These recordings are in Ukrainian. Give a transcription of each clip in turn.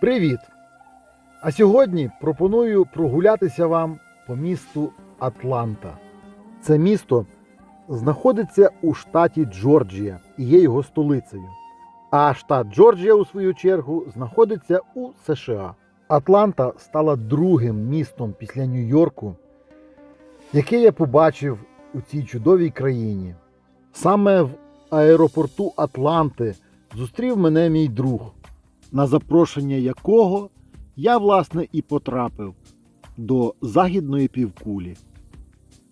Привіт! А сьогодні пропоную прогулятися вам по місту Атланта. Це місто знаходиться у штаті Джорджія і є його столицею. А штат Джорджія, у свою чергу, знаходиться у США. Атланта стала другим містом після Нью-Йорку, яке я побачив у цій чудовій країні. Саме в аеропорту Атланти зустрів мене мій друг, на запрошення якого я, власне, і потрапив до західної півкулі.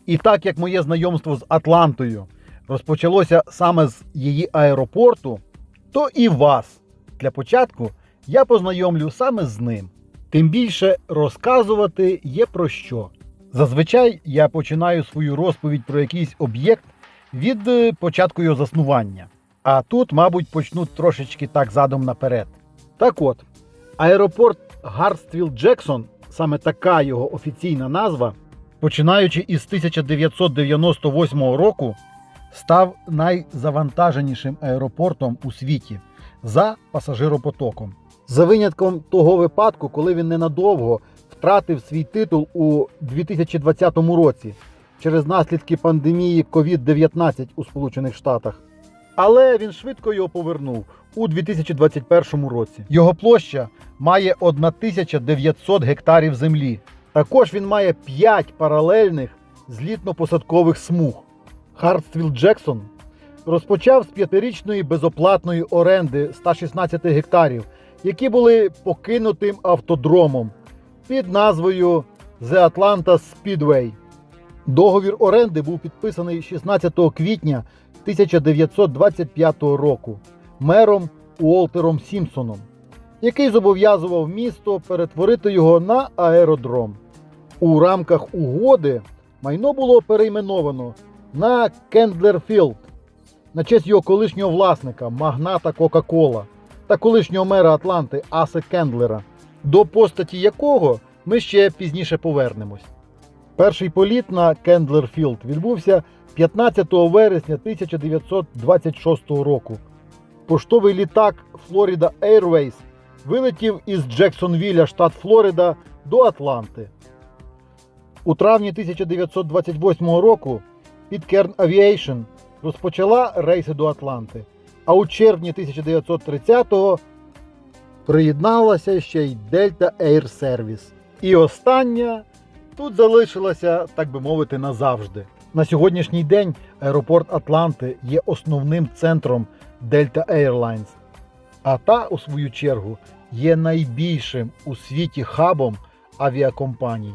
І так як моє знайомство з Атлантою розпочалося саме з її аеропорту, то і вас для початку я познайомлю саме з ним. Тим більше розказувати є про що. Зазвичай я починаю свою розповідь про якийсь об'єкт від е, початку його заснування. А тут, мабуть, почну трошечки так задом наперед. Так от, аеропорт Гарствіл Джексон, саме така його офіційна назва, починаючи із 1998 року, став найзавантаженішим аеропортом у світі за пасажиропотоком. За винятком того випадку, коли він ненадовго втратив свій титул у 2020 році через наслідки пандемії COVID-19 у Сполучених Штатах. Але він швидко його повернув у 2021 році. Його площа має 1900 гектарів землі. Також він має 5 паралельних злітно-посадкових смуг. Хартствіл Джексон розпочав з п'ятирічної безоплатної оренди 116 гектарів, які були покинутим автодромом під назвою The Atlanta Speedway. Договір оренди був підписаний 16 квітня 1925 року мером Уолтером Сімпсоном, який зобов'язував місто перетворити його на аеродром. У рамках угоди майно було перейменовано на Кендлерфілд на честь його колишнього власника, магната Кока-Кола та колишнього мера Атланти Асе Кендлера, до постаті якого ми ще пізніше повернемось. Перший політ на Кендлерфілд відбувся 15 вересня 1926 року. Поштовий літак Florida Airways вилетів із Джексонвілля, штат Флорида, до Атланти. У травні 1928 року Pitcairn Aviation розпочала рейси до Атланти, а у червні 1930-го приєдналася ще й Delta Air Service. І остання тут залишилася, так би мовити, назавжди. На сьогоднішній день аеропорт Атланти є основним центром Delta Airlines, а та, у свою чергу, є найбільшим у світі хабом авіакомпаній.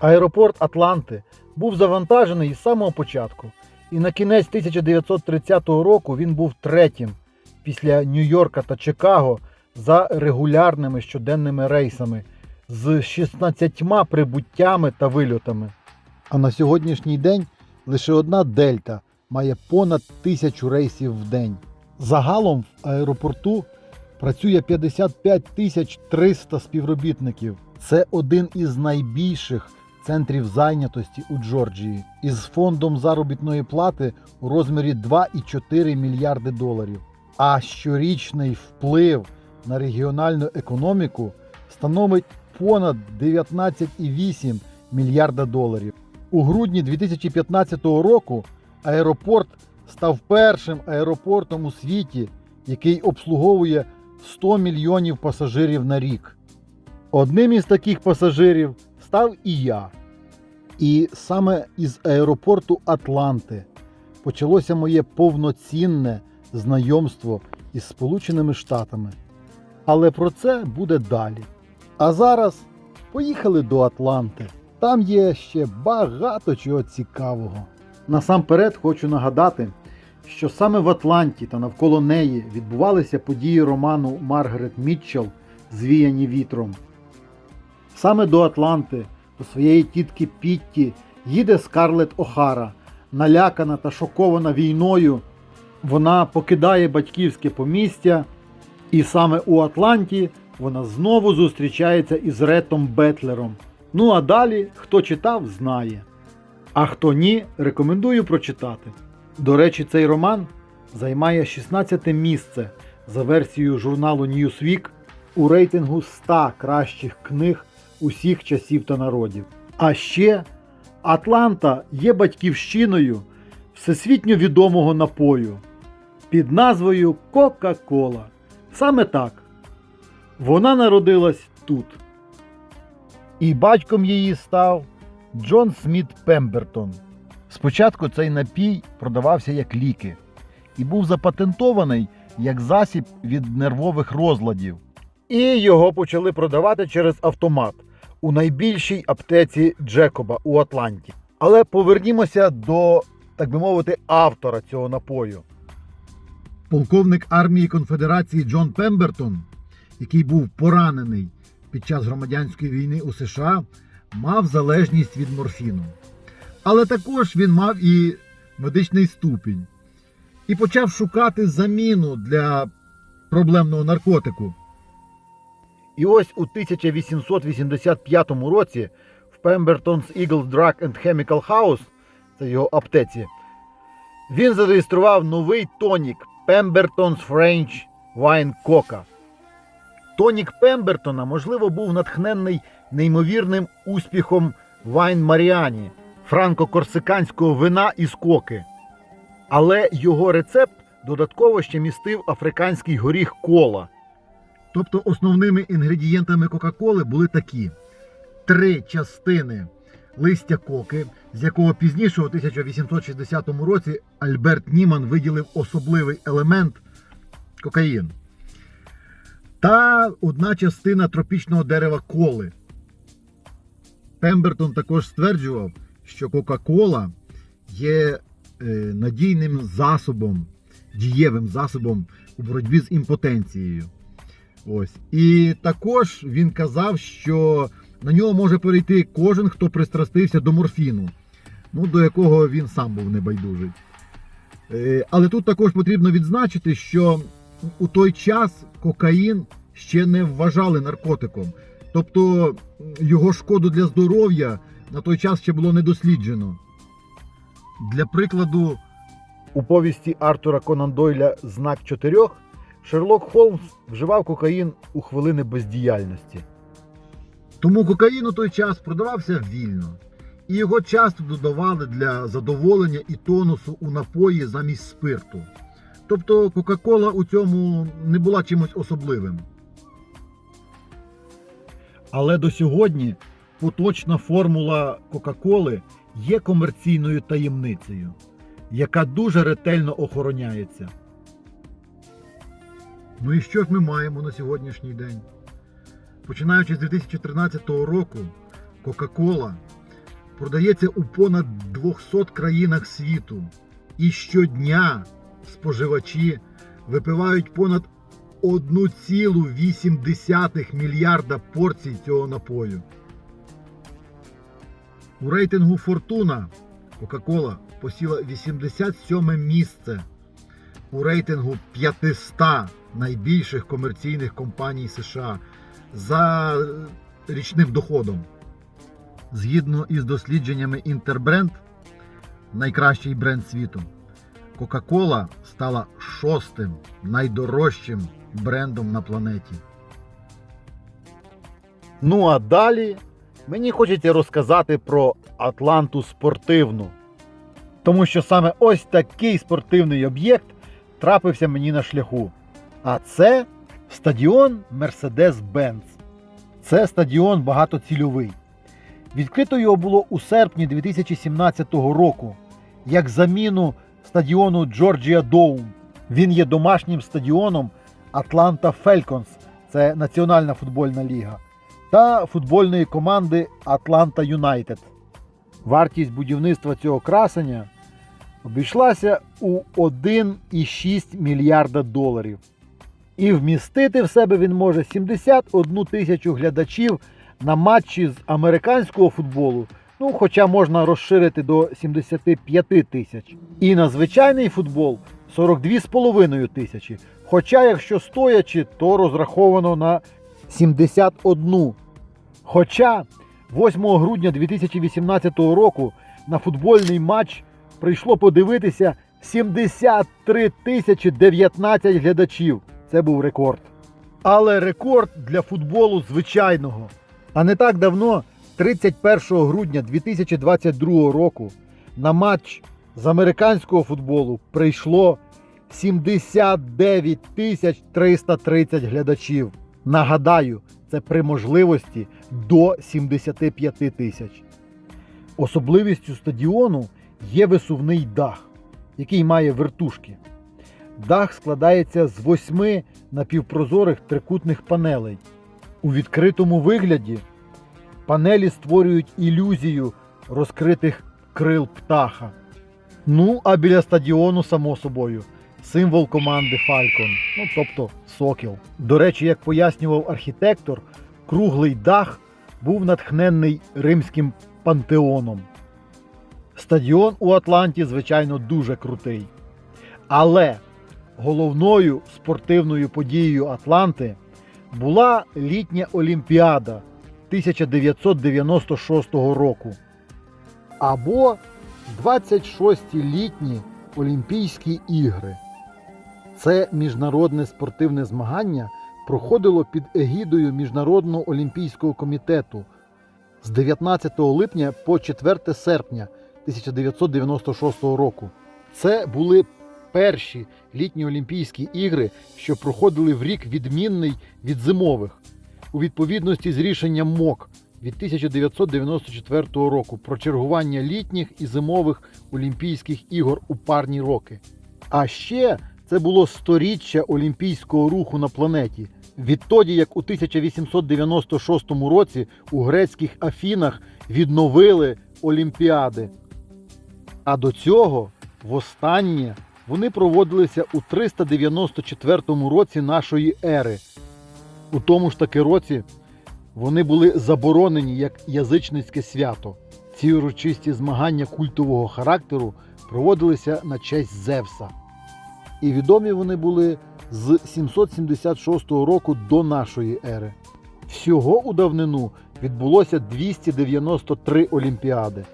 Аеропорт Атланти був завантажений із самого початку, і на кінець 1930 року він був третім після Нью-Йорка та Чикаго за регулярними щоденними рейсами з 16 прибуттями та вильотами. А на сьогоднішній день лише одна Дельта має понад тисячу рейсів в день. Загалом в аеропорту працює 55 тисяч 300 співробітників. Це один із найбільших центрів зайнятості у Джорджії із фондом заробітної плати у розмірі 2,4 мільярди доларів. А щорічний вплив на регіональну економіку становить понад 19,8 мільярда доларів. У грудні 2015 року аеропорт став першим аеропортом у світі, який обслуговує 100 мільйонів пасажирів на рік. Одним із таких пасажирів став і я. І саме із аеропорту Атланти почалося моє повноцінне знайомство із Сполученими Штатами. Але про це буде далі. А зараз поїхали до Атланти. Там є ще багато чого цікавого. Насамперед хочу нагадати, що саме в Атланті та навколо неї відбувалися події роману Маргарет Мітчелл Звіяні вітром. Саме до Атланти, до своєї тітки Пітті, їде Скарлет Охара, налякана та шокована війною. Вона покидає батьківське помістя, і саме у Атланті вона знову зустрічається із Ретом Бетлером. Ну а далі, хто читав, знає. А хто ні, рекомендую прочитати. До речі, цей роман займає 16 місце за версією журналу Newsweek у рейтингу 100 кращих книг усіх часів та народів. А ще Атланта є батьківщиною всесвітньо відомого напою під назвою Кока-Кола. Саме так. Вона народилась тут. І батьком її став Джон Сміт Пембертон. Спочатку цей напій продавався як ліки і був запатентований як засіб від нервових розладів. І його почали продавати через автомат у найбільшій аптеці Джекоба у Атланті. Але повернімося до, так би мовити, автора цього напою. Полковник армії Конфедерації Джон Пембертон, який був поранений під час громадянської війни у США, мав залежність від морфіну. Але також він мав і медичний ступінь і почав шукати заміну для проблемного наркотику. І ось у 1885 році в Pemberton's Eagles Drug and Chemical House, це його аптеці, він зареєстрував новий тонік Pemberton's French Wine Coca. Тонік Пембертона, можливо, був натхненний неймовірним успіхом Вайн Маріані, франко-корсиканського вина із коки. Але його рецепт додатково ще містив африканський горіх кола. Тобто основними інгредієнтами Кока-Коли були такі: три частини листя коки, з якого пізніше, у 1860 році, Альберт Німан виділив особливий елемент кокаїн. Та одна частина тропічного дерева коли. Пембертон також стверджував, що Кока-Кола є е, надійним засобом, дієвим засобом у боротьбі з імпотенцією. Ось. І також він казав, що на нього може перейти кожен, хто пристрастився до морфіну, ну, до якого він сам був небайдужий. Е, Але тут також потрібно відзначити, що у той час кокаїн ще не вважали наркотиком. Тобто його шкоду для здоров'я на той час ще було не досліджено. Для прикладу, у повісті Артура Конан Дойля Знак чотирьох Шерлок Холмс вживав кокаїн у хвилини бездіяльності. Тому кокаїн у той час продавався вільно, і його часто додавали для задоволення і тонусу у напої замість спирту. Тобто Кока-Кола у цьому не була чимось особливим. Але до сьогодні поточна формула Кока-Коли є комерційною таємницею, яка дуже ретельно охороняється. Ну і що ж ми маємо на сьогоднішній день? Починаючи з 2013 року, Кока-Кола продається у понад 200 країнах світу. І щодня споживачі випивають понад 1,8 мільярда порцій цього напою. У рейтингу Фортуна Кока-Кола посіла 87 місце у рейтингу 500 найбільших комерційних компаній США за річним доходом. Згідно із дослідженнями Інтербренд, найкращий бренд світу, Кока-Кола стала шостим найдорожчим брендом на планеті. Ну а далі мені хочеться розказати про Атланту спортивну. Тому що саме ось такий спортивний об'єкт трапився мені на шляху. А це стадіон Mercedes-Benz. Це стадіон багатоцільовий. Відкрито його було у серпні 2017 року як заміну стадіону Georgia Dome. Він є домашнім стадіоном Atlanta Falcons, це Національна футбольна ліга, та футбольної команди Atlanta United. Вартість будівництва цього красення обійшлася у 1,6 мільярда доларів. І вмістити в себе він може 71 тисячу глядачів на матчі з американського футболу. Ну, хоча можна розширити до 75 тисяч. І на звичайний футбол 42,5 тисячі. Хоча, якщо стоячи, то розраховано на 71. Хоча 8 грудня 2018 року на футбольний матч прийшло подивитися 73 тисячі 19 глядачів. Це був рекорд. Але рекорд для футболу звичайного. А не так давно, 31 грудня 2022 року, на матч з американського футболу прийшло 79 тисяч 330 глядачів. Нагадаю, це при можливості до 75 тисяч. Особливістю стадіону є висувний дах, який має вертушки. Дах складається з восьми напівпрозорих трикутних панелей. У відкритому вигляді панелі створюють ілюзію розкритих крил птаха. Ну, а біля стадіону, само собою, символ команди Falcon, ну тобто сокіл. До речі, як пояснював архітектор, круглий дах був натхненний римським пантеоном. Стадіон у Атланті, звичайно, дуже крутий. Але головною спортивною подією Атланти була літня Олімпіада 1996 року. Або 26-ті літні Олімпійські ігри. Це міжнародне спортивне змагання проходило під егідою Міжнародного олімпійського комітету з 19 липня по 4 серпня 1996 року. Це були перші літні Олімпійські ігри, що проходили в рік відмінний від зимових, у відповідності з рішенням МОК від 1994 року про чергування літніх і зимових Олімпійських ігор у парні роки. А ще це було сторіччя олімпійського руху на планеті. Відтоді, як у 1896 році у грецьких Афінах відновили Олімпіади. А до цього, востаннє, вони проводилися у 394 році нашої ери. У тому ж таки році вони були заборонені як язичницьке свято. Ці урочисті змагання культового характеру проводилися на честь Зевса. І відомі вони були з 776 року до нашої ери. Всього у давнину відбулося 293 олімпіади.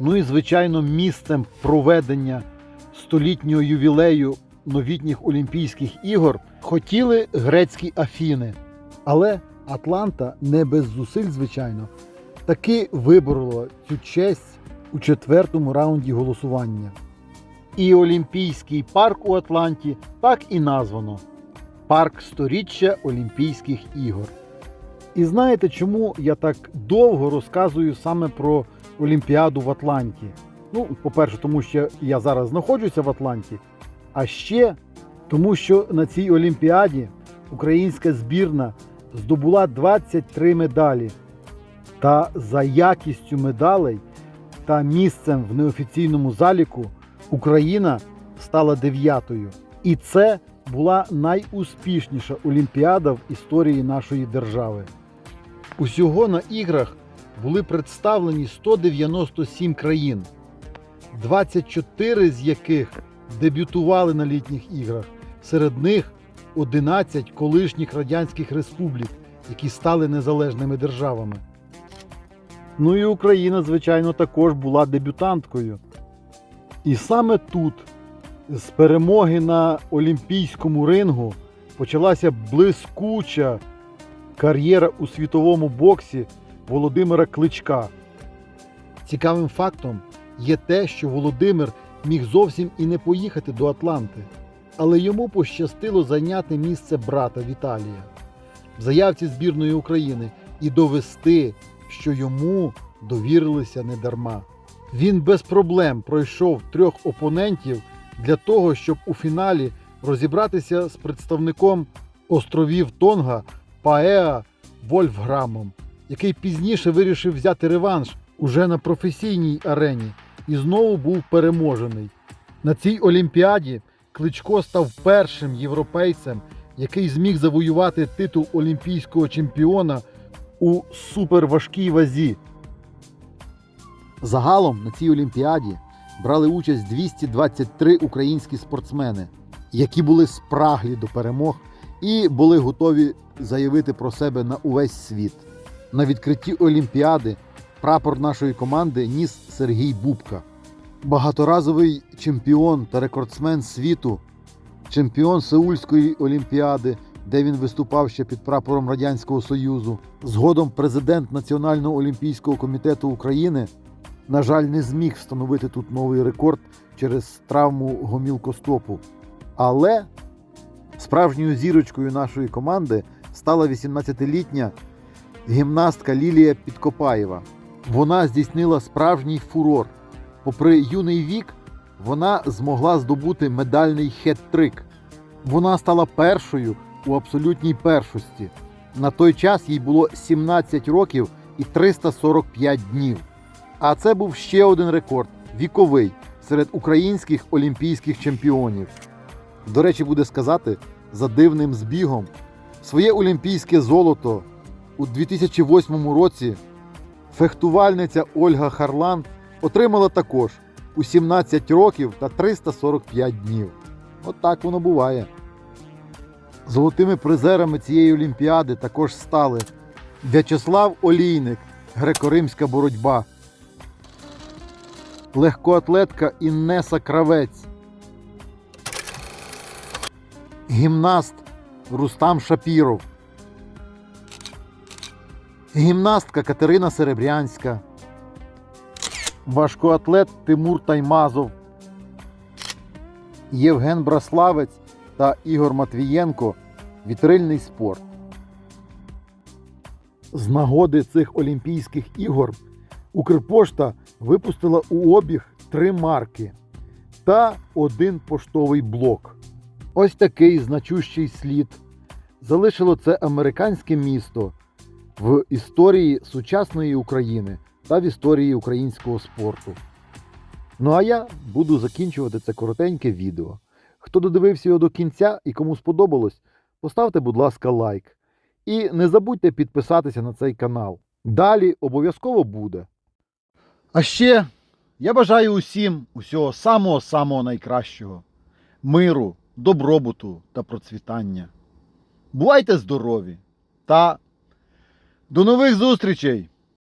Ну і, звичайно, місцем проведення столітнього ювілею новітніх Олімпійських ігор хотіли грецькі Афіни. Але Атланта не без зусиль, звичайно, таки виборола цю честь у четвертому раунді голосування. І Олімпійський парк у Атланті так і названо Парк сторіччя Олімпійських ігор. І знаєте, чому я так довго розказую саме про Олімпіаду в Атланті? Ну, по-перше, тому що я зараз знаходжуся в Атланті, а ще тому, що на цій Олімпіаді українська збірна здобула 23 медалі. Та за якістю медалей та місцем в неофіційному заліку Україна стала дев'ятою. І це була найуспішніша Олімпіада в історії нашої держави. Усього на іграх були представлені 197 країн, 24 з яких дебютували на літніх іграх. Серед них 11 колишніх радянських республік, які стали незалежними державами. Ну і Україна, звичайно, також була дебютанткою. І саме тут, з перемоги на олімпійському рингу, почалася блискуча кар'єра у світовому боксі Володимира Кличка. Цікавим фактом є те, що Володимир міг зовсім і не поїхати до Атланти, але йому пощастило зайняти місце брата Віталія в заявці збірної України і довести, що йому довірилися недарма. Він без проблем пройшов трьох опонентів для того, щоб у фіналі розібратися з представником островів Тонга Паеа Вольфграмом, який пізніше вирішив взяти реванш уже на професійній арені і знову був переможений. На цій олімпіаді Кличко став першим європейцем, який зміг завоювати титул олімпійського чемпіона у суперважкій вазі. Загалом на цій олімпіаді брали участь 223 українські спортсмени, які були спраглі до перемог і були готові заявити про себе на увесь світ. На відкритті олімпіади прапор нашої команди ніс Сергій Бубка, багаторазовий чемпіон та рекордсмен світу, чемпіон Сеульської олімпіади, де він виступав ще під прапором Радянського Союзу. Згодом президент Національного олімпійського комітету України, на жаль, не зміг встановити тут новий рекорд через травму гомілкостопу. Але справжньою зірочкою нашої команди стала 18-літня гімнастка Лілія Підкопаєва. Вона здійснила справжній фурор. Попри юний вік, вона змогла здобути медальний хет-трик. Вона стала першою у абсолютній першості. На той час їй було 17 років і 345 днів. А це був ще один рекорд віковий серед українських олімпійських чемпіонів. До речі, буде сказати, за дивним збігом, своє олімпійське золото у 2008 році фехтувальниця Ольга Харлан отримала також у 17 років та 345 днів. От так воно буває. Золотими призерами цієї олімпіади також стали В'ячеслав Олійник, греко-римська боротьба, легкоатлетка Іннеса Кравець, гімнаст Рустам Шапіров, гімнастка Катерина Серебрянська, важкоатлет Тимур Таймазов, Євген Браславець та Ігор Матвієнко вітрильний спорт. З нагоди цих Олімпійських ігор Укрпошта випустила у обіг три марки та один поштовий блок. Ось такий значущий слід залишило це американське місто в історії сучасної України та в історії українського спорту. Ну а я буду закінчувати це коротеньке відео. Хто додивився його до кінця і кому сподобалось, поставте, будь ласка, лайк. І не забудьте підписатися на цей канал. Далі обов'язково буде. А ще я бажаю усім усього самого-самого найкращого: миру, добробуту та процвітання. Бувайте здорові та до нових зустрічей!